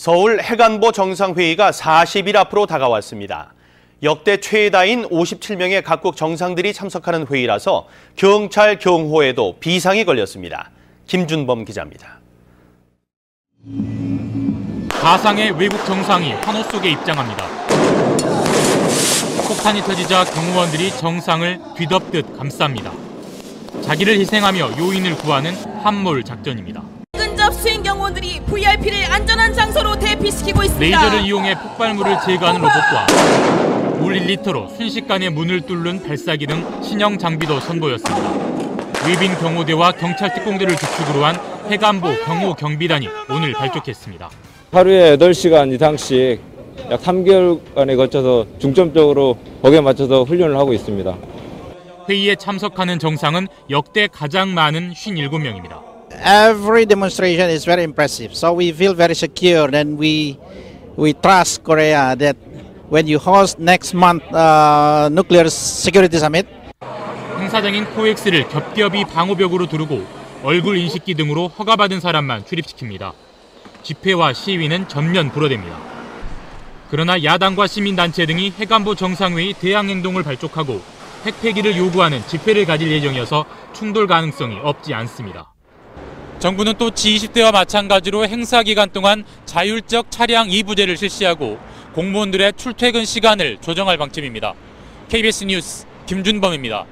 서울 해관보 정상회의가 40일 앞으로 다가왔습니다. 역대 최다인 57명의 각국 정상들이 참석하는 회의라서 경찰 경호에도 비상이 걸렸습니다. 김준범 기자입니다. 가상의 외국 정상이 환호 속에 입장합니다. 폭탄이 터지자 경호원들이 정상을 뒤덮듯 감쌉니다. 자기를 희생하며 요인을 구하는 함몰 작전입니다. VIP를 안전한 장소로 대피시키고 있습니다. 레이저를 이용해 폭발물을 제거하는 로봇과 물 1리터로 순식간에 문을 뚫는 발사기 등 신형 장비도 선보였습니다. 외빈 경호대와 경찰 특공대를 주축으로 한 해관보 경호 경비단이 오늘 발족했습니다. 하루에 8시간 이상씩 약 3개월간에 거쳐서 중점적으로 거기에 맞춰서 훈련을 하고 있습니다. 회의에 참석하는 정상은 역대 가장 많은 57명입니다. Every demonstration is very impressive. So we feel very secure and we we trust Korea that when you host next month uh, nuclear security summit, 행사장인 코엑스를 겹겹이 방호벽으로 두르고 얼굴 인식기 등으로 허가받은 사람만 출입시킵니다. 집회와 시위는 전면 불어댑니다. 그러나 야당과 시민단체 등이 해관보 정상회의 대항행동을 발족하고 핵폐기를 요구하는 집회를 가질 예정이어서 충돌 가능성이 없지 않습니다. 정부는 또 G20대와 마찬가지로 행사 기간 동안 자율적 차량 2부제를 실시하고 공무원들의 출퇴근 시간을 조정할 방침입니다. KBS 뉴스 김준범입니다.